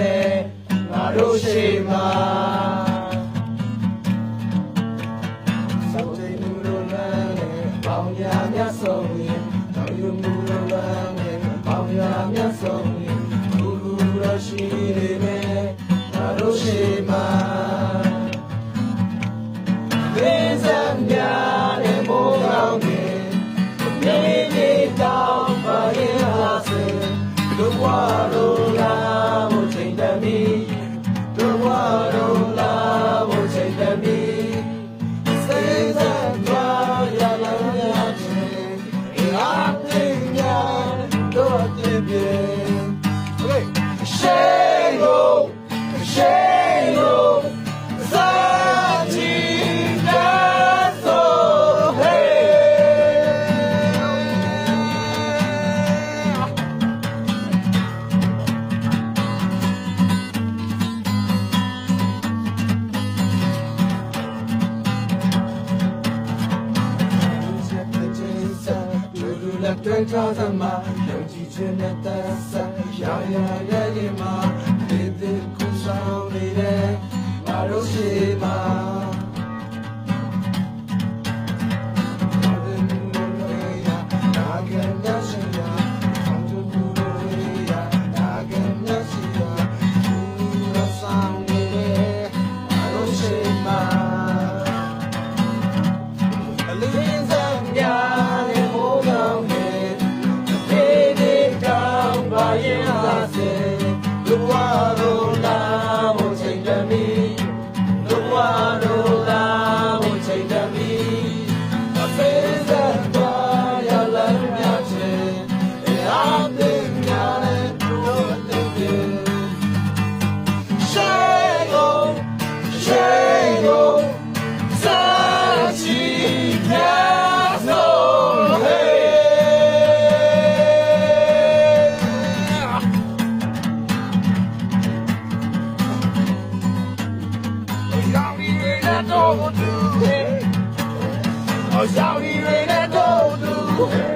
လဲငါတို့ရှိမှာစောင့်ချိန်မှုလို့လမ်းနဲ့ပေါင်ညာမြတ်ဆုံးရင်ကြောင်ယူမှုလို့လမ်းနဲ့ပေါင်ညာမြတ်ဆုံးရင်ဘူဘူရရှိနေမယ်ငါတို့ရှိမှာဝေဇံပြတဲ့မိုးကောင်းကင်မြေကြီးတောင်ပါရင်ဟာစင် the one. တိုင်းထားသမားယုံကြည်ခြင်းနဲ့သက်ဆိုင်ရာရာရဲ့မှာဒီဒီကိုဆောင်နေတဲ့မတော်ရှိ all do. Or shall we reign and go do?